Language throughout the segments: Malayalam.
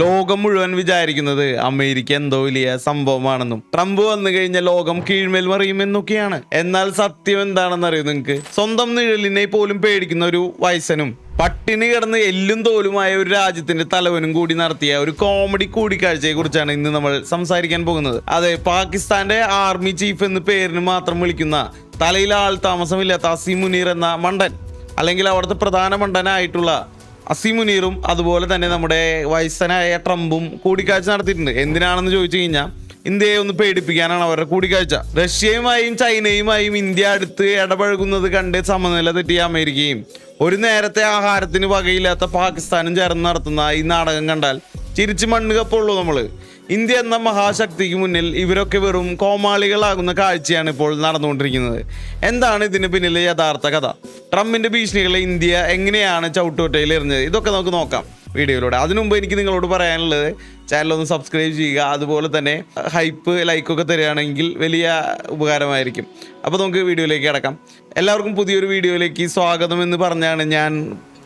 ലോകം മുഴുവൻ വിചാരിക്കുന്നത് അമേരിക്ക എന്തോ വലിയ സംഭവമാണെന്നും ട്രംപ് വന്നു കഴിഞ്ഞ ലോകം കീഴ്മേൽ മറിയുമെന്നൊക്കെയാണ്. എന്നാൽ സത്യം എന്താണെന്ന് അറിയൂ നിങ്ങൾക്ക് സ്വന്തം നിഴലിനെ പോലും പേടിക്കുന്ന ഒരു വയസ്സനും പട്ടിണി കിടന്ന് എല്ലും തോലുമായ ഒരു രാജ്യത്തിന്റെ തലവനും കൂടി നടത്തിയ ഒരു കോമഡി കൂടിക്കാഴ്ചയെ കുറിച്ചാണ് ഇന്ന് നമ്മൾ സംസാരിക്കാൻ പോകുന്നത്. അതെ പാകിസ്ഥാന്റെ ആർമി ചീഫ് എന്ന് പേരിന് മാത്രം വിളിക്കുന്ന തലയിൽ ആൾ താമസമില്ലാത്ത അസീം മുനീർ എന്ന മണ്ടൻ അല്ലെങ്കിൽ അവിടുത്തെ പ്രധാന മണ്ടനായിട്ടുള്ള അസിമുനീറും അതുപോലെ തന്നെ നമ്മുടെ വയസ്സനായ ട്രംപും കൂടിക്കാഴ്ച നടത്തിയിട്ടുണ്ട്. എന്തിനാണെന്ന് ചോദിച്ചു കഴിഞ്ഞാൽ ഇന്ത്യയെ ഒന്ന് പേടിപ്പിക്കാനാണ് അവരുടെ കൂടിക്കാഴ്ച. റഷ്യയുമായും ചൈനയുമായും ഇന്ത്യ അടുത്ത് ഇടപഴകുന്നത് കണ്ട് സമനില തെറ്റിയ അമേരിക്കയും ഒരു നേരത്തെ ആഹാരത്തിന് വകയില്ലാത്ത പാകിസ്ഥാനും ചേർന്ന് നടത്തുന്ന ഈ നാടകം കണ്ടാൽ ചിരിച്ച് മണ്ണ് കപ്പുള്ളൂ നമ്മൾ. ഇന്ത്യ എന്ന മഹാശക്തിക്ക് മുന്നിൽ ഇവരൊക്കെ വെറും കോമാളികളാകുന്ന കാഴ്ചയാണ് ഇപ്പോൾ നടന്നുകൊണ്ടിരിക്കുന്നത്. എന്താണ് ഇതിന് പിന്നിലെ യഥാർത്ഥ കഥ? ട്രംപിന്റെ ഭീഷണികളെ ഇന്ത്യ എങ്ങനെയാണ് ചവിട്ടുകൊട്ടയിൽ എറിഞ്ഞത്? ഇതൊക്കെ നമുക്ക് നോക്കാം വീഡിയോയിലൂടെ. അതിനു മുമ്പ് എനിക്ക് നിങ്ങളോട് പറയാനുള്ളത് ചാനലൊന്ന് സബ്സ്ക്രൈബ് ചെയ്യുക അതുപോലെ തന്നെ ഹൈപ്പ് ലൈക്കൊക്കെ തരികയാണെങ്കിൽ വലിയ ഉപകാരമായിരിക്കും. അപ്പോൾ നമുക്ക് വീഡിയോയിലേക്ക് കിടക്കാം. എല്ലാവർക്കും പുതിയൊരു വീഡിയോയിലേക്ക് സ്വാഗതം എന്ന് പറഞ്ഞാണ് ഞാൻ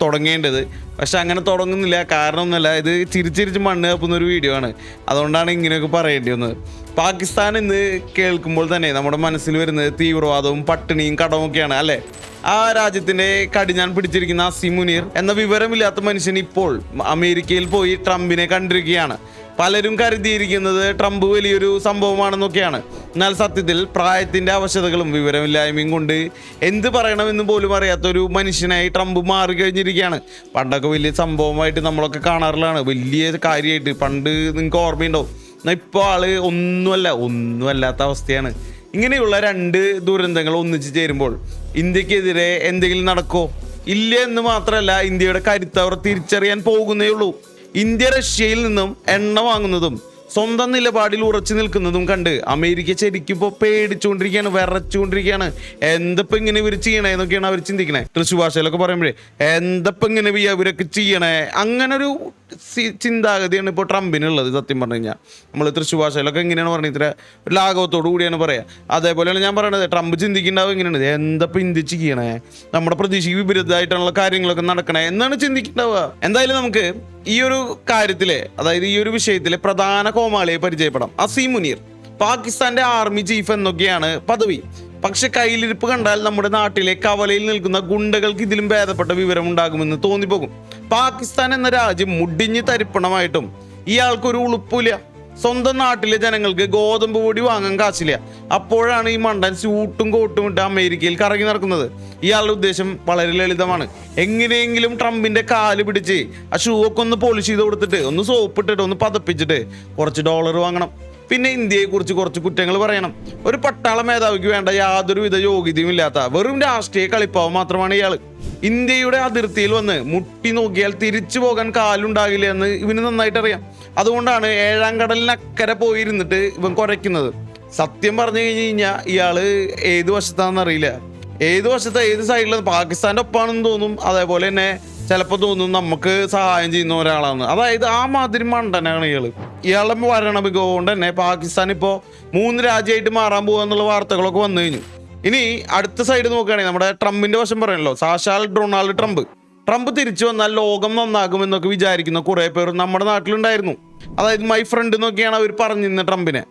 തുടങ്ങേണ്ടത്. പക്ഷെ അങ്ങനെ തുടങ്ങുന്നില്ല. കാരണമൊന്നുമല്ല ഇത് ചിരിച്ചിരിച്ച് മണ്ണ് കപ്പുന്ന ഒരു വീഡിയോ ആണ്. അതുകൊണ്ടാണ് ഇങ്ങനെയൊക്കെ പറയേണ്ടി വന്നത്. പാകിസ്ഥാൻ ഇന്ന് കേൾക്കുമ്പോൾ തന്നെ നമ്മുടെ മനസ്സിൽ വരുന്നത് തീവ്രവാദവും പട്ടിണിയും കടമൊക്കെയാണ് അല്ലേ? ആ രാജ്യത്തിന്റെ കടിഞ്ഞാൻ പിടിച്ചിരിക്കുന്ന അസിമുനീർ മുനീർ എന്ന വിവരമില്ലാത്ത മനുഷ്യൻ ഇപ്പോൾ അമേരിക്കയിൽ പോയി ട്രംപിനെ കണ്ടിരിക്കുകയാണ്. പലരും കരുതിയിരിക്കുന്നത് ട്രംപ് വലിയൊരു സംഭവമാണെന്നൊക്കെയാണ്. എന്നാൽ സത്യത്തിൽ പ്രായത്തിന്റെ അവശതകളും വിവരമില്ലായ്മയും കൊണ്ട് എന്ത് പറയണമെന്ന് പോലും അറിയാത്തൊരു മനുഷ്യനായി ട്രംപ് മാറിക്കഴിഞ്ഞിരിക്കുകയാണ്. പണ്ടൊക്കെ വലിയ സംഭവമായിട്ട് നമ്മളൊക്കെ കാണാറുള്ളതാണ്. വലിയ കാര്യമായിട്ട് പണ്ട് നിങ്ങൾക്ക് ഓർമ്മയുണ്ടാവും. എന്നാൽ ഇപ്പോൾ ആൾ ഒന്നുമല്ല ഒന്നുമല്ലാത്ത അവസ്ഥയാണ്. ഇങ്ങനെയുള്ള രണ്ട് ദുരന്തങ്ങൾ ഒന്നിച്ചു ചേരുമ്പോൾ ഇന്ത്യക്കെതിരെ എന്തെങ്കിലും നടക്കോ ഇല്ല എന്ന് മാത്രമല്ല ഇന്ത്യയുടെ കരുത്ത് അവർ തിരിച്ചറിയാൻ പോകുന്നേ ഉള്ളൂ. ഇന്ത്യ റഷ്യയിൽ നിന്നും എണ്ണ വാങ്ങുന്നതും സ്വന്തം നിലപാടിൽ ഉറച്ചു നിൽക്കുന്നതും കണ്ട് അമേരിക്ക ശരിക്കും ഇപ്പോൾ പേടിച്ചുകൊണ്ടിരിക്കുകയാണ് വിറച്ചുകൊണ്ടിരിക്കുകയാണ്. എന്തപ്പം ഇങ്ങനെ ഇവർ ചെയ്യണേ എന്നൊക്കെയാണ് അവർ ചിന്തിക്കണേ. തൃശ്ശൂർ ഭാഷയിലൊക്കെ പറയുമ്പോഴേ എന്തപ്പം ഇങ്ങനെ ഇവ- ഇവരൊക്കെ ചെയ്യണേ? അങ്ങനൊരു ചിന്താഗതിയാണ് ഇപ്പോൾ ട്രംപിനുള്ളത് സത്യം പറഞ്ഞു കഴിഞ്ഞാൽ നമ്മൾ തൃശ്ശൂർ ഭാഷയിലൊക്കെ എങ്ങനെയാണ് പറഞ്ഞത് ഇത്ര ഒരു ലാഘവത്തോടു കൂടിയാണ് പറയുക അതേപോലെയാണ് ഞാൻ പറയണത് ട്രംപ് ചിന്തിക്കേണ്ടത് ഇങ്ങനെയാണ്. എന്തപ്പം ഇന്ത്യ ചെയ്യണേ? നമ്മുടെ പ്രതീക്ഷയ്ക്ക് വിപരീതമായിട്ടുള്ള കാര്യങ്ങളൊക്കെ നടക്കണേ? എന്നാണ് ചിന്തിക്കേണ്ടാവുക എന്തായാലും നമുക്ക് ഈ ഒരു കാര്യത്തിലെ അതായത് ഈ ഒരു വിഷയത്തിലെ പ്രധാന കോമാളിയെ പരിചയപ്പെടാം. അസീം മുനീർ പാകിസ്ഥാന്റെ ആർമി ചീഫ് എന്നൊക്കെയാണ് പദവി. പക്ഷെ കയ്യിലിരിപ്പ് കണ്ടാൽ നമ്മുടെ നാട്ടിലെ കവലയിൽ നിൽക്കുന്ന ഗുണ്ടകൾക്ക് ഇതിലും ഭേദപ്പെട്ട വിവരം ഉണ്ടാകുമെന്ന് തോന്നിപ്പോകും. പാകിസ്ഥാൻ എന്ന രാജ്യം മുടിഞ്ഞ് തരിപ്പണമായിട്ടും ഇയാൾക്കൊരു ഉളുപ്പില്ല സ്വന്തം നാട്ടിലെ ജനങ്ങൾക്ക് ഗോതമ്പ് പൊടി വാങ്ങാൻ കാശില്ല. അപ്പോഴാണ് ഈ മണ്ടൻ സ്യൂട്ടും കോട്ടും ഇട്ട് അമേരിക്കയിൽ കറങ്ങി നടക്കുന്നത്. ഇയാളുടെ ഉദ്ദേശം വളരെ ലളിതമാണ്. എങ്ങനെയെങ്കിലും ട്രംപിന്റെ കാൽ പിടിച്ച് ആ ഷൂ ഒക്കെ ഒന്ന് പോളിഷ് ചെയ്ത് കൊടുത്തിട്ട് ഒന്ന് സോപ്പ് ഇട്ടിട്ട് ഒന്ന് പതപ്പിച്ചിട്ട് കുറച്ച് ഡോളർ വാങ്ങണം. പിന്നെ ഇന്ത്യയെക്കുറിച്ച് കുറച്ച് കുറ്റങ്ങൾ പറയണം. ഒരു പട്ടാള മേധാവിക്ക് വേണ്ട യാതൊരുവിധ യോഗ്യതയും ഇല്ലാത്ത വെറും രാഷ്ട്രീയ കളിപ്പാവ് മാത്രമാണ് ഇയാൾ ഇന്ത്യയുടെ അതിർത്തിയിൽ വന്ന് മുട്ടി നോക്കിയാൽ തിരിച്ചു പോകാൻ കാലുണ്ടാകില്ല എന്ന് ഇവന് നന്നായിട്ട് അറിയാം അതുകൊണ്ടാണ് ഏഴാം കടലിനക്കരെ പോയിരുന്നിട്ട് ഇവൻ കുറയ്ക്കുന്നത് സത്യം പറഞ്ഞു കഴിഞ്ഞു കഴിഞ്ഞാൽ ഇയാൾ ഏത് വശത്താണെന്നറിയില്ല ഏത് വശത്ത് ഏത് സൈഡിലാണ് പാകിസ്ഥാന്റെ ഒപ്പാണെന്ന് തോന്നും. അതേപോലെ തന്നെ ചിലപ്പോൾ തോന്നും നമുക്ക് സഹായം ചെയ്യുന്ന ഒരാളാണ്. അതായത് ആ മാതിരി മണ്ടനാണ് ഇയാൾ ഭരണ മികവുകൊണ്ട് തന്നെ. പാകിസ്ഥാൻ ഇപ്പോൾ മൂന്ന് രാജ്യമായിട്ട് മാറാൻ പോകുക എന്നുള്ള വാർത്തകളൊക്കെ വന്നു കഴിഞ്ഞു. ഇനി അടുത്ത സൈഡ് നോക്കുകയാണെങ്കിൽ നമ്മുടെ ട്രംപിന്റെ വശം പറയണല്ലോ. സാക്ഷാൽ ഡൊണാൾഡ് ട്രംപ്. ട്രംപ് തിരിച്ചു വന്നാൽ ലോകം നന്നാകും എന്നൊക്കെ വിചാരിക്കുന്ന കുറേ പേർ നമ്മുടെ നാട്ടിലുണ്ടായിരുന്നു. അതായത് മൈ ഫ്രണ്ട് എന്നൊക്കെയാണ് അവർ പറഞ്ഞിരുന്നത് ട്രംപിനെ.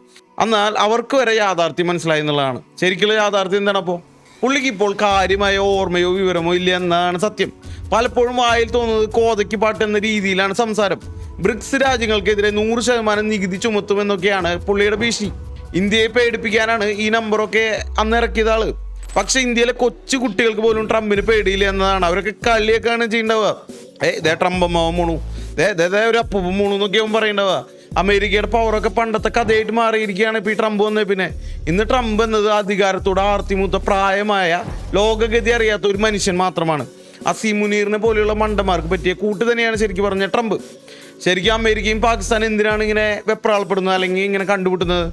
എന്നാൽ അവർക്ക് വരെ യാഥാർത്ഥ്യം മനസ്സിലായി എന്നുള്ളതാണ്. ശരിക്കുള്ള യാഥാർത്ഥ്യം എന്താണ് അപ്പോൾ പുള്ളിക്ക് ഇപ്പോൾ കാര്യമായ ഓർമ്മയോ വിവരമോ ഇല്ല എന്നാണ് സത്യം. പലപ്പോഴും വായിൽ തോന്നുന്നത് കോതയ്ക്ക് പാട്ട് എന്ന രീതിയിലാണ് സംസാരം. ബ്രിക്സ് രാജ്യങ്ങൾക്കെതിരെ നൂറ് ശതമാനം നികുതി ചുമത്തുമെന്നൊക്കെയാണ് പുള്ളിയുടെ ഭീഷണി. ഇന്ത്യയെ പേടിപ്പിക്കാനാണ് ഈ നമ്പറൊക്കെ അന്ന് ഇറക്കിയത് ആൾ പക്ഷെ ഇന്ത്യയിലെ കൊച്ചു കുട്ടികൾക്ക് പോലും ട്രംപിന് പേടിയില്ല എന്നതാണ്. അവരൊക്കെ കളിയൊക്കെയാണ് ചെയ്യേണ്ടവ ഏ ഇതേ ട്രംപ് അമ്മാവൻ മൂണു. ദേ ദേ ദേ ഒരു അപ്പം മൂണു എന്നൊക്കെ അവൻ പറയേണ്ടവ അമേരിക്കയുടെ പവറൊക്കെ പണ്ടത്തെ കഥയായിട്ട് മാറിയിരിക്കുകയാണ് ഇപ്പോൾ ഈ ട്രംപ് വന്നേ പിന്നെ. ഇന്ന് ട്രംപ് എന്നത് അധികാരത്തോട് ആർത്തിമൂത്ത പ്രായമായ ലോകഗതി അറിയാത്ത ഒരു മനുഷ്യൻ മാത്രമാണ്. അസീം മുനീറിനെ പോലെയുള്ള മണ്ടന്മാർക്ക് പറ്റിയ കൂട്ട് തന്നെയാണ് ശരിക്കും പറഞ്ഞ ട്രംപ്. ശരിക്കും അമേരിക്കയും പാകിസ്ഥാനും എന്തിനാണ് ഇങ്ങനെ വെപ്രാളപ്പെടുന്നത് അല്ലെങ്കിൽ ഇങ്ങനെ കണ്ടുപിട്ടുന്നത്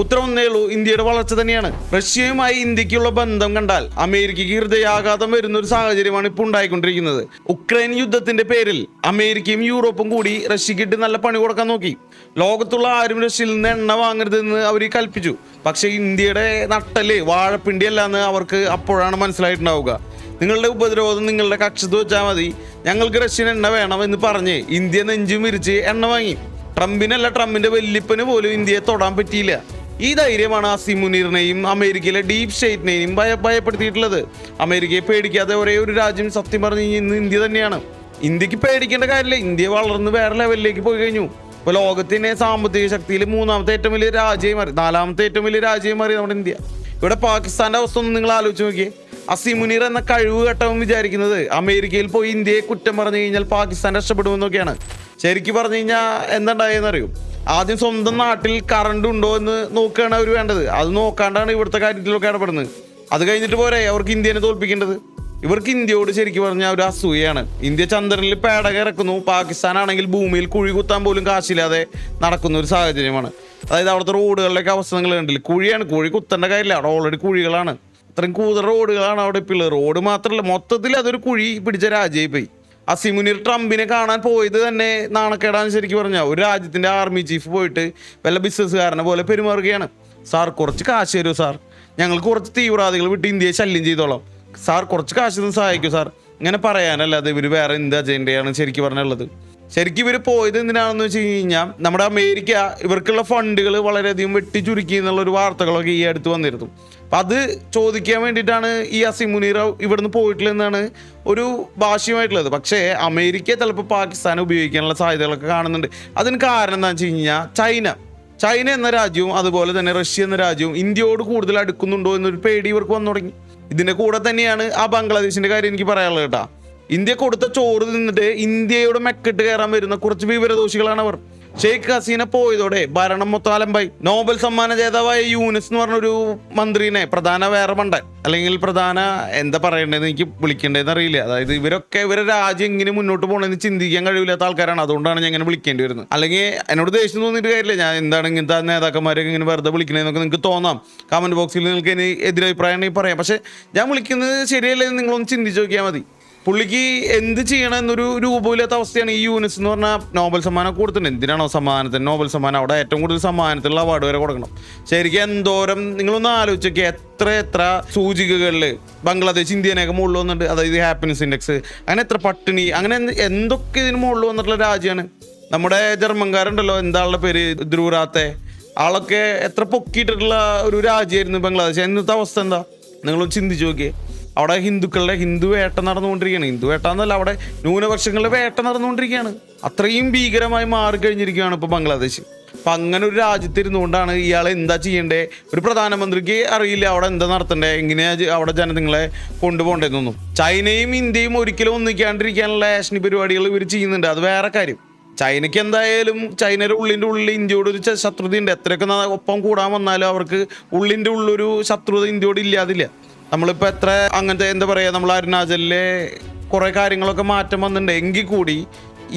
ഉത്തരം ഒന്നേ ഉള്ളൂ ഇന്ത്യയുടെ വളർച്ച തന്നെയാണ്. റഷ്യയുമായി ഇന്ത്യക്കുള്ള ബന്ധം കണ്ടാൽ അമേരിക്കയ്ക്ക് ഹൃദയാഘാതം വരുന്ന ഒരു സാഹചര്യമാണ് ഇപ്പോൾ ഉണ്ടായിക്കൊണ്ടിരിക്കുന്നത്. ഉക്രൈൻ യുദ്ധത്തിന്റെ പേരിൽ അമേരിക്കയും യൂറോപ്പും കൂടി റഷ്യക്കിട്ട് നല്ല പണി കൊടുക്കാൻ നോക്കി. ലോകത്തുള്ള ആരും റഷ്യയിൽ നിന്ന് എണ്ണ വാങ്ങരുതെന്ന് അവർ കൽപ്പിച്ചു. പക്ഷേ ഇന്ത്യയുടെ നട്ടൽ വാഴപ്പിണ്ടി അല്ലാന്ന് അവർക്ക് അപ്പോഴാണ് മനസ്സിലായിട്ടുണ്ടാവുക. നിങ്ങളുടെ ഉപദ്രവം നിങ്ങളുടെ കക്ഷത്ത് വെച്ചാൽ മതി. ഞങ്ങൾക്ക് റഷ്യൻ എണ്ണ വേണം എന്ന് പറഞ്ഞ് ഇന്ത്യ നെഞ്ചു മിരിച്ച് എണ്ണ വാങ്ങി. ട്രംപിനല്ല ട്രംപിന്റെ വല്യപ്പന് പോലും ഇന്ത്യയെ തൊടാൻ പറ്റിയില്ല. ഈ ധൈര്യമാണ് അസീം മുനീറിനെയും അമേരിക്കയിലെ ഡീപ് സ്റ്റേറ്റിനെയും ഭയ ഭയപ്പെടുത്തിയിട്ടുള്ളത്. അമേരിക്കയെ പേടിക്കാതെ ഒരേ ഒരു രാജ്യം സത്യം പറഞ്ഞു ഇന്ന് ഇന്ത്യ തന്നെയാണ്. ഇന്ത്യയ്ക്ക് പേടിക്കേണ്ട കാര്യമില്ല. ഇന്ത്യ വളർന്ന് വേറെ ലെവലിലേക്ക് പോയി കഴിഞ്ഞു. ഇപ്പൊ ലോകത്തിന്റെ സാമ്പത്തിക ശക്തിയിൽ മൂന്നാമത്തെ ഏറ്റവും വലിയ രാജ്യമായി മാറി. നാലാമത്തെ ഏറ്റവും വലിയ രാജ്യമായി മാറി നമ്മുടെ ഇന്ത്യ. ഇവിടെ പാകിസ്ഥാന്റെ അവസ്ഥ ഒന്ന് നിങ്ങൾ ആലോചിച്ച് നോക്കിയേ. അസീം മുനീർ എന്ന കഴിവ് ഘട്ടവും വിചാരിക്കുന്നത് അമേരിക്കയിൽ പോയി ഇന്ത്യയെ കുറ്റം പറഞ്ഞു കഴിഞ്ഞാൽ പാകിസ്ഥാൻ രക്ഷപ്പെടുമെന്നൊക്കെയാണ്. ശരിക്കും പറഞ്ഞു കഴിഞ്ഞാൽ എന്തുണ്ടായെന്ന് അറിയും ആദ്യം സ്വന്തം നാട്ടിൽ കറണ്ട് ഉണ്ടോ എന്ന് നോക്കുകയാണ് അവർ വേണ്ടത്. അത് നോക്കാണ്ടാണ് ഇവിടുത്തെ കാര്യത്തിലൊക്കെ ഇടപെടുന്നത്. അത് കഴിഞ്ഞിട്ട് പോരെ അവർക്ക് ഇന്ത്യനെ തോൽപ്പിക്കേണ്ടത്. ഇവർക്ക് ഇന്ത്യയോട് ശരിക്കും പറഞ്ഞാൽ ഒരു അസൂയാണ് ഇന്ത്യ ചന്ദ്രനിൽ പേടക ഇറക്കുന്നു. പാകിസ്ഥാൻ ആണെങ്കിൽ ഭൂമിയിൽ കുഴി കുത്താൻ പോലും കാശില്ലാതെ നടക്കുന്ന ഒരു സാഹചര്യമാണ്. അതായത് അവിടുത്തെ റോഡുകളിലൊക്കെ അവസ്ഥ നിങ്ങൾ കണ്ടില്ല? കുഴിയാണ്. കുഴി കുത്തേണ്ട കാര്യമില്ല. അവിടെ ഓൾറെഡി കുഴികളാണ്. അത്രയും കൂതറ റോഡുകളാണ് അവിടെ ഇപ്പോൾ റോഡ് മാത്രമല്ല മൊത്തത്തിൽ അതൊരു കുഴി പിടിച്ച രാജ്യമായി പോയി അസിമുനിർ ട്രംപിനെ കാണാൻ പോയത് തന്നെ നാണക്കേടാന്ന് ശരിക്കും പറഞ്ഞാൽ ഒരു രാജ്യത്തിന്റെ ആർമി ചീഫ് പോയിട്ട് വല്ല ബിസിനസ്സുകാരനെ പോലെ പെരുമാറുകയാണ്. സാർ കുറച്ച് കാശ് തരൂ സാർ? ഞങ്ങൾ കുറച്ച് തീവ്രവാദികൾ വിട്ട് ഇന്ത്യയെ ശല്യം ചെയ്തോളാം. സാർ കുറച്ച് കാശ് തന്ന് സഹായിക്കൂ സാർ. ഇങ്ങനെ പറയാനല്ലാതെ ഇവർ വേറെ എന്ത് അജണ്ടയാണ് ശരിക്കും പറഞ്ഞുള്ളത്. ശരിക്കും ഇവർ പോയത് എന്തിനാണെന്ന് വെച്ച് കഴിഞ്ഞാൽ നമ്മുടെ അമേരിക്ക ഇവർക്കുള്ള ഫണ്ടുകൾ വളരെയധികം വെട്ടി ചുരുക്കി എന്നുള്ള ഒരു വാർത്തകളൊക്കെ ഈ അടുത്ത് വന്നിരുന്നു. അപ്പം അത് ചോദിക്കാൻ വേണ്ടിയിട്ടാണ് ഈ അസിമുനീർ ഇവിടുന്ന് പോയിട്ടുള്ളതെന്നാണ് ഒരു ഭാഷ്യമായിട്ടുള്ളത്. പക്ഷേ അമേരിക്ക ചിലപ്പോൾ പാകിസ്ഥാനെ ഉപയോഗിക്കാനുള്ള സാധ്യതകളൊക്കെ കാണുന്നുണ്ട്. അതിന് കാരണം എന്താണെന്ന് വെച്ച് കഴിഞ്ഞാൽ ചൈന. ചൈന എന്ന രാജ്യവും അതുപോലെ തന്നെ റഷ്യ എന്ന രാജ്യവും ഇന്ത്യയോട് കൂടുതൽ അടുക്കുന്നുണ്ടോ എന്നൊരു പേടി ഇവർക്ക് വന്നു തുടങ്ങി. ഇതിന്റെ കൂടെ തന്നെയാണ് ആ ബംഗ്ലാദേശിന്റെ കാര്യം എനിക്ക് പറയാനുള്ളത് കേട്ടാ. ഇന്ത്യ കൊടുത്ത ചോറ് നിന്നിട്ട് ഇന്ത്യയുടെ മെക്കിട്ട് കയറാൻ വരുന്ന കുറച്ച് വിവരദോഷികളാണ് അവർ ഷെയ്ഖ് ഹസീന പോയതോടെ ഭരണം മൊത്തം അലമ്പായി. നോബൽ സമ്മാന ജേതാവായ യൂനിസ് എന്ന് പറഞ്ഞൊരു മന്ത്രിനെ പ്രധാന വേറെ മണ്ടൻ അല്ലെങ്കിൽ പ്രധാന എന്താ പറയേണ്ടതെന്ന് എനിക്ക് വിളിക്കേണ്ടതെന്ന് അറിയില്ല. അതായത് ഇവരൊക്കെ ഇവരെ രാജ്യം ഇങ്ങനെ മുന്നോട്ട് പോകണമെന്ന് ചിന്തിക്കാൻ കഴിവില്ലാത്ത ആൾക്കാരാണ്. അതുകൊണ്ടാണ് ഞാൻ ഇങ്ങനെ വിളിക്കേണ്ടി വരുന്നത്. അല്ലെങ്കിൽ എന്നോട് ദേഷ്യം തോന്നിയിട്ട് കാര്യമില്ല. ഞാൻ എന്താണ് ഇങ്ങനത്തെ നേതാക്കന്മാരൊക്കെ ഇങ്ങനെ വെറുതെ വിളിക്കണേന്നൊക്കെ നിങ്ങൾക്ക് തോന്നാം. കമന്റ് ബോക്സിൽ നിങ്ങൾക്ക് ഇനി എതിരഭിപ്രായം ഉണ്ടെങ്കിൽ പറയാം. പക്ഷെ ഞാൻ വിളിക്കുന്നത് ശരിയല്ലേ നിങ്ങളൊന്ന് ചിന്തിച്ച് നോക്കിയാൽ മതി. പുള്ളിക്ക് എന്ത് ചെയ്യണം എന്നൊരു രൂപമില്ലാത്ത അവസ്ഥയാണ് ഈ യൂനിസ് എന്ന് പറഞ്ഞാൽ നോബൽ സമ്മാനം കൊടുത്തിട്ടുണ്ട്. എന്തിനാണോ സമ്മാനത്തിന്? നോബൽ സമ്മാനം. അവിടെ ഏറ്റവും കൂടുതൽ സമ്മാനത്തിലുള്ള അവാർഡ് വരെ കൊടുക്കണം. ശരിക്കും എന്തോരം നിങ്ങളൊന്ന് ആലോചിച്ചൊക്കെ എത്ര എത്ര സൂചികകളിൽ ബംഗ്ലാദേശ് ഇന്ത്യനെയൊക്കെ മുകളിൽ വന്നിട്ട് അതായത് ഹാപ്പിനെസ് ഇൻഡെക്സ് അങ്ങനെ എത്ര പട്ടിണി അങ്ങനെ എന്തൊക്കെ ഇതിന് മുകളിൽ വന്നിട്ടുള്ള രാജ്യമാണ്? നമ്മുടെ ജർമ്മൻകാരുണ്ടല്ലോ. എന്താ ആളുടെ പേര്? ധ്രുവറാത്തെ ആളൊക്കെ എത്ര പൊക്കിയിട്ടുള്ള ഒരു രാജ്യമായിരുന്നു ബംഗ്ലാദേശ്. ഇന്നത്തെ അവസ്ഥ എന്താ? നിങ്ങളൊന്ന് ചിന്തിച്ചു നോക്കിയേ. അവിടെ ഹിന്ദുക്കളുടെ ഹിന്ദു വേട്ട നടന്നുകൊണ്ടിരിക്കുകയാണ്. ഹിന്ദു വേട്ട എന്നല്ല അവിടെ ന്യൂനപക്ഷങ്ങളുടെ വേട്ട നടന്നുകൊണ്ടിരിക്കുകയാണ്. അത്രയും ഭീകരമായി മാറിക്കഴിഞ്ഞിരിക്കുകയാണ് ഇപ്പോൾ ബംഗ്ലാദേശ്. അപ്പം അങ്ങനെ ഒരു രാജ്യത്തിരുന്നുകൊണ്ടാണ് ഇയാൾ എന്താ ചെയ്യേണ്ടേ? ഒരു പ്രധാനമന്ത്രിക്ക് അറിയില്ല അവിടെ എന്താ നടത്തണ്ടേ? എങ്ങനെയാ അവിടെ ജനങ്ങളെ കൊണ്ടുപോകേണ്ടതെന്നൊന്നും ചൈനയും ഇന്ത്യയും ഒരിക്കലും ഒന്നിക്കാണ്ടിരിക്കാനുള്ള ആഷണി പരിപാടികൾ ഇവർ ചെയ്യുന്നുണ്ട്. അത് വേറെ കാര്യം. ചൈനയ്ക്ക് എന്തായാലും ചൈനയുടെ ഉള്ളിന്റെ ഉള്ളിൽ ഇന്ത്യയോട് ഒരു ശത്രുതയുണ്ട്. എത്രയൊക്കെ ഒപ്പം കൂടാൻ വന്നാലും അവർക്ക് ഉള്ളിന്റെ ഉള്ളൊരു ശത്രുത ഇന്ത്യയോട് ഇല്ലാതില്ല. നമ്മളിപ്പോൾ എത്ര അങ്ങനത്തെ എന്താ പറയുക നമ്മൾ അരുണാചലിലെ കുറേ കാര്യങ്ങളൊക്കെ മാറ്റം വന്നിട്ടുണ്ട്. എങ്കിൽ കൂടി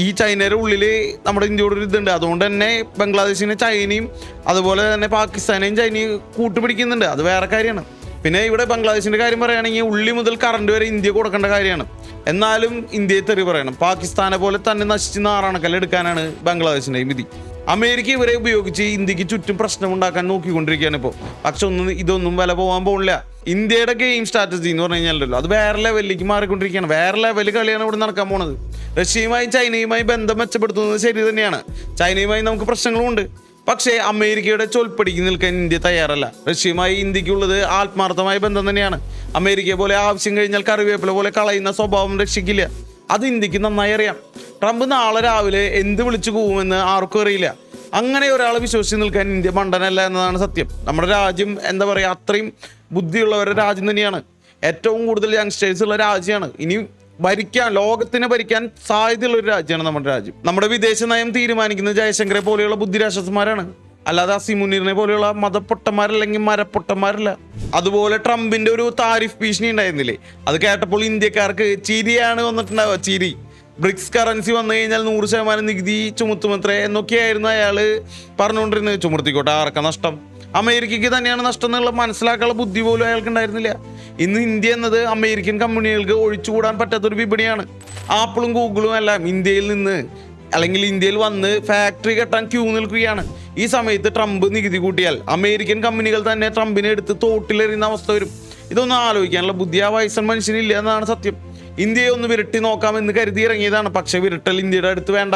ഈ ചൈനയുടെ ഉള്ളിൽ നമ്മുടെ ഇന്ത്യയോട് ഒരു ഇതുണ്ട്. അതുകൊണ്ട് തന്നെ ബംഗ്ലാദേശിനെ ചൈനയും അതുപോലെ തന്നെ പാകിസ്ഥാനെയും ചൈനയും കൂട്ടുപിടിക്കുന്നുണ്ട്. അത് വേറെ കാര്യമാണ്. പിന്നെ ഇവിടെ ബംഗ്ലാദേശിന്റെ കാര്യം പറയുകയാണെങ്കിൽ ഉള്ളി മുതൽ കറണ്ട് വരെ ഇന്ത്യ കൊടുക്കേണ്ട കാര്യമാണ്. എന്നാലും ഇന്ത്യയെ തെറി പറയണം. പാകിസ്ഥാനെ പോലെ തന്നെ നശിച്ച് നാറാണക്കല്ല് എടുക്കാനാണ് ബംഗ്ലാദേശിന്റെ വിധി. അമേരിക്ക ഇവരെ ഉപയോഗിച്ച് ഇന്ത്യയ്ക്ക് ചുറ്റും പ്രശ്നം ഉണ്ടാക്കാൻ നോക്കിക്കൊണ്ടിരിക്കുകയാണ് ഇപ്പോൾ പക്ഷെ ഒന്നും ഇതൊന്നും വില പോകാൻ പോകില്ല ഇന്ത്യയുടെ ഗെയിം സ്ട്രാറ്റജി എന്ന് പറഞ്ഞു കഴിഞ്ഞാലല്ലോ അത് വേറെ ലെവലിലേക്ക് മാറിക്കൊണ്ടിരിക്കുകയാണ്. വേറെ ലെവൽ കളിയാണ് ഇവിടെ നടക്കാൻ പോണത്. റഷ്യയുമായി ചൈനയുമായി ബന്ധം മെച്ചപ്പെടുത്തുന്നത് ശരി തന്നെയാണ്. ചൈനയുമായി നമുക്ക് പ്രശ്നങ്ങളുമുണ്ട് പക്ഷേ അമേരിക്കയുടെ ചൊൽപ്പടിക്ക് നിൽക്കാൻ ഇന്ത്യ തയ്യാറല്ല. റഷ്യയുമായി ഇന്ത്യക്കുള്ളത് ആത്മാർത്ഥമായ ബന്ധം തന്നെയാണ്. അമേരിക്കയെ പോലെ ആവശ്യം കഴിഞ്ഞാൽ കറിവേപ്പില പോലെ കളയുന്ന സ്വഭാവം രക്ഷിക്കില്ല. അത് ഇന്ത്യയ്ക്ക് നന്നായി അറിയാം. ട്രംപ് നാളെ രാവിലെ എന്ത് വിളിച്ചു പോകുമെന്ന് ആർക്കും അറിയില്ല. അങ്ങനെ ഒരാളെ വിശ്വസിച്ച് നിൽക്കാൻ ഇന്ത്യ മണ്ടനല്ല എന്നതാണ് സത്യം. നമ്മുടെ രാജ്യം എന്താ പറയുക അത്രയും ബുദ്ധിയുള്ളവരുടെ രാജ്യം തന്നെയാണ്. ഏറ്റവും കൂടുതൽ യങ്സ്റ്റേഴ്സ് ഉള്ള രാജ്യമാണ്. ഇനി ഭരിക്കാൻ ലോകത്തിനെ ഭരിക്കാൻ സാധ്യതയുള്ള ഒരു രാജ്യമാണ് നമ്മുടെ രാജ്യം. നമ്മുടെ വിദേശ നയം തീരുമാനിക്കുന്നത് ജയശങ്കറെ പോലെയുള്ള ബുദ്ധിരാക്ഷസന്മാരാണ്. അല്ലാതെ അസിമുനീറിനെ പോലെയുള്ള മതപ്പൊട്ടന്മാരല്ലെങ്കിൽ മരപ്പൊട്ടന്മാരല്ല. അതുപോലെ ട്രംപിന്റെ ഒരു താരിഫ് ഭീഷണി ഉണ്ടായിരുന്നില്ലേ? അത് കേട്ടപ്പോൾ ഇന്ത്യക്കാർക്ക് ചിരിയാണ് വന്നിട്ടുണ്ടാവുക ചിരി. ബ്രിക്സ് കറൻസി വന്നു കഴിഞ്ഞാൽ നൂറ് ശതമാനം നികുതി ചുമത്തുമത്രേ എന്നൊക്കെയായിരുന്നു അയാൾ പറഞ്ഞുകൊണ്ടിരുന്നത്. ചുമർത്തിക്കോട്ടെ ആർക്ക നഷ്ടം? അമേരിക്കയ്ക്ക് തന്നെയാണ് നഷ്ടം എന്നുള്ള മനസ്സിലാക്കാനുള്ള ബുദ്ധി പോലും അയാൾക്ക് ഉണ്ടായിരുന്നില്ല. ഇന്ന് ഇന്ത്യ എന്നത് അമേരിക്കൻ കമ്പനികൾക്ക് ഒഴിച്ചുകൂടാൻ പറ്റാത്തൊരു വിപണിയാണ്. ആപ്പിളും ഗൂഗിളും എല്ലാം ഇന്ത്യയിൽ നിന്ന് അല്ലെങ്കിൽ ഇന്ത്യയിൽ വന്ന് ഫാക്ടറി കെട്ടാൻ ക്യൂ നിൽക്കുകയാണ്. ഈ സമയത്ത് ട്രംപ് നികുതി കൂട്ടിയാൽ അമേരിക്കൻ കമ്പനികൾ തന്നെ ട്രംപിനെ എടുത്ത് തോട്ടിലെറിയുന്ന അവസ്ഥ വരും. ഇതൊന്നും ആലോചിക്കാനുള്ള ബുദ്ധി ആ വയസ്സൻ മനുഷ്യനില്ല എന്നാണ് സത്യം. ഇന്ത്യയെ ഒന്ന് വിരട്ടി നോക്കാമെന്ന് കരുതി ഇറങ്ങിയതാണ് പക്ഷെ വിരട്ടൽ ഇന്ത്യയുടെ അടുത്ത് വേണ്ട.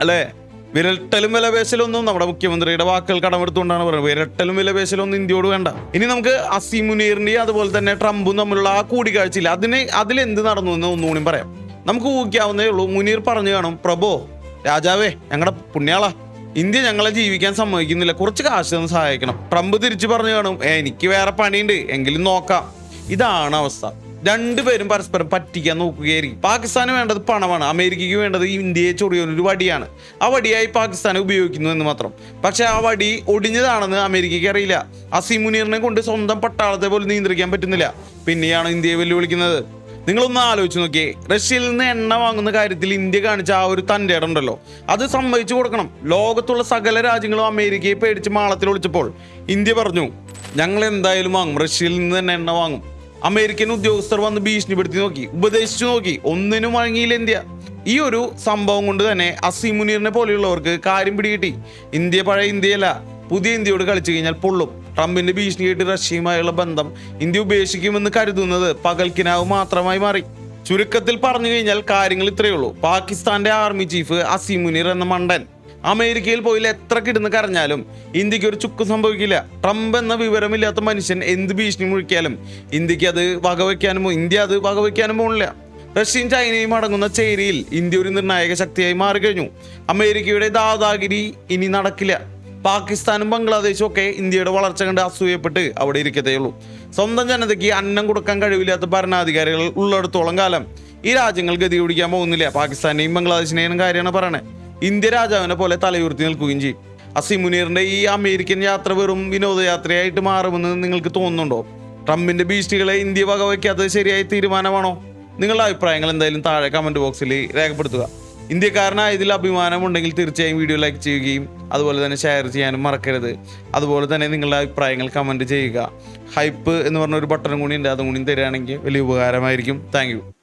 അല്ലേ? വിരട്ടലും വിലപേശലൊന്നും നമ്മുടെ മുഖ്യമന്ത്രിയുടെ വാക്കുകൾ കടമെടുത്തുകൊണ്ടാണ് പറയുന്നത്. വിരട്ടലും വിലപേശലൊന്നും ഇന്ത്യയോട് വേണ്ട. ഇനി നമുക്ക് അസീം മുനീറിന്റെയും അതുപോലെ തന്നെ ട്രംപും തമ്മിലുള്ള ആ കൂടിക്കാഴ്ചയിൽ അതിന് അതിലെന്ത് നടന്നു എന്ന് ഒന്നുകൂടി പറയാം. നമുക്ക് ഊഹിക്കാവുന്നേ ഉള്ളൂ. മുനീർ പറഞ്ഞു കാണും പ്രഭോ രാജാവേ ഞങ്ങളുടെ പുണ്യാളാ. ഇന്ത്യ ഞങ്ങളെ ജീവിക്കാൻ സമ്മതിക്കുന്നില്ല. കുറച്ച് കാശ് തന്ന് സഹായിക്കണം. ട്രംപ് തിരിച്ചു പറഞ്ഞു കാണും "ഏ, എനിക്ക് വേറെ പണിയുണ്ട് എങ്കിലും നോക്കാം. ഇതാണ് അവസ്ഥ. രണ്ടുപേരും പരസ്പരം പറ്റിക്കാൻ നോക്കുകയായിരിക്കും. പാകിസ്ഥാന് വേണ്ടത് പണമാണ് അമേരിക്കയ്ക്ക് വേണ്ടത് ഇന്ത്യയെ ചൊറിയൊരു വടിയാണ്. ആ വടിയായി പാകിസ്ഥാനെ ഉപയോഗിക്കുന്നു എന്ന് മാത്രം. പക്ഷെ ആ വടി ഒടിഞ്ഞതാണെന്ന് അമേരിക്കയ്ക്ക് അറിയില്ല. അസീം മുനീറിനെ കൊണ്ട് സ്വന്തം പട്ടാളത്തെ പോലും നിയന്ത്രിക്കാൻ പറ്റുന്നില്ല. പിന്നെയാണ് ഇന്ത്യയെ വെല്ലുവിളിക്കുന്നത്. നിങ്ങളൊന്ന് ആലോചിച്ച് നോക്കിയേ. റഷ്യയിൽ നിന്ന് എണ്ണ വാങ്ങുന്ന കാര്യത്തിൽ ഇന്ത്യ കാണിച്ച ആ ഒരു തന്റെ ഉണ്ടല്ലോ അത് സമ്മതിച്ചു കൊടുക്കണം. ലോകത്തുള്ള സകല രാജ്യങ്ങളും അമേരിക്കയെ പേടിച്ച് മാളത്തിൽ ഒളിച്ചപ്പോൾ ഇന്ത്യ പറഞ്ഞു ഞങ്ങൾ എന്തായാലും വാങ്ങും. റഷ്യയിൽ നിന്ന് തന്നെ എണ്ണ വാങ്ങും. അമേരിക്കൻ ഉദ്യോഗസ്ഥർ വന്ന് ഭീഷണിപ്പെടുത്തി നോക്കി. ഉപദേശിച്ചു നോക്കി. ഒന്നിനും വഴങ്ങിയില്ല ഇന്ത്യ. ഈ ഒരു സംഭവം കൊണ്ട് തന്നെ അസീമുനീറിനെ പോലെയുള്ളവർക്ക് കാര്യം പിടികിട്ടി. ഇന്ത്യ പഴയ ഇന്ത്യയല്ല. പുതിയ ഇന്ത്യയോട് കളിച്ചു കഴിഞ്ഞാൽ പൊള്ളും. ട്രംപിന്റെ ഭീഷണിയായിട്ട് റഷ്യയുമായുള്ള ബന്ധം ഇന്ത്യ ഉപേക്ഷിക്കുമെന്ന് കരുതുന്നത് പകൽക്കിനാവ് മാത്രമായി മാറി. ചുരുക്കത്തിൽ പറഞ്ഞു കഴിഞ്ഞാൽ കാര്യങ്ങൾ ഇത്രയേ ഉള്ളൂ. പാകിസ്ഥാന്റെ ആർമി ചീഫ് അസീം മുനീർ എന്ന മണ്ടൻ. അമേരിക്കയിൽ പോയി എത്ര കിടന്ന് കരഞ്ഞാലും ഇന്ത്യയ്ക്ക് ഒരു ചുക്ക് സംഭവിക്കില്ല. ട്രംപ് എന്ന വിവരമില്ലാത്ത മനുഷ്യൻ എന്ത് ഭീഷണി മുഴിക്കാലും ഇന്ത്യയ്ക്ക് അത് വകവയ്ക്കാനും ഇന്ത്യ അത് വകവയ്ക്കാനും പോണില്ല. റഷ്യയും ചൈനയും അടങ്ങുന്ന ചേരിയിൽ ഇന്ത്യ ഒരു നിർണായക ശക്തിയായി മാറിക്കഴിഞ്ഞു. അമേരിക്കയുടെ ദാദാഗിരി ഇനി നടക്കില്ല. പാകിസ്ഥാനും ബംഗ്ലാദേശും ഒക്കെ ഇന്ത്യയുടെ വളർച്ച കണ്ട് അസൂയപ്പെട്ട് അവിടെ ഇരിക്കത്തേ ഉള്ളൂ. സ്വന്തം ജനതയ്ക്ക് അന്നം കൊടുക്കാൻ കഴിവില്ലാത്ത ഭരണാധികാരികൾ ഉള്ളിടത്തോളം കാലം ഈ രാജ്യങ്ങൾ ഗതി പിടിക്കാൻ പോകുന്നില്ല. പാകിസ്ഥാനെയും ബംഗ്ലാദേശിനെയും കാര്യമാണ് പറയണത് ഇന്ത്യ രാജാവിനെ പോലെ തലയുർത്തി നിൽക്കുകയും ചെയ്യും. അസീം മുനീറിന്റെ ഈ അമേരിക്കൻ യാത്ര വെറും വിനോദയാത്രയായിട്ട് മാറുമെന്ന് നിങ്ങൾക്ക് തോന്നുന്നുണ്ടോ? ട്രംപിന്റെ ഭീഷണികളെ ഇന്ത്യ വകവയ്ക്കാത്തത് ശരിയായ തീരുമാനമാണോ? നിങ്ങളുടെ അഭിപ്രായങ്ങൾ എന്തായാലും താഴെ കമന്റ് ബോക്സിൽ രേഖപ്പെടുത്തുക. ഇന്ത്യക്കാരനായതിൽ അഭിമാനമുണ്ടെങ്കിൽ തീർച്ചയായും വീഡിയോ ലൈക്ക് ചെയ്യുകയും അതുപോലെ തന്നെ ഷെയർ ചെയ്യാനും മറക്കരുത്. അതുപോലെ തന്നെ നിങ്ങളുടെ അഭിപ്രായങ്ങൾ കമന്റ് ചെയ്യുക. ഹൈപ്പ് എന്ന് പറഞ്ഞ ഒരു ബട്ടൺ കൂടി ഉണ്ട് അതും കൂടി തരികയാണെങ്കിൽ വലിയ ഉപകാരമായിരിക്കും. താങ്ക്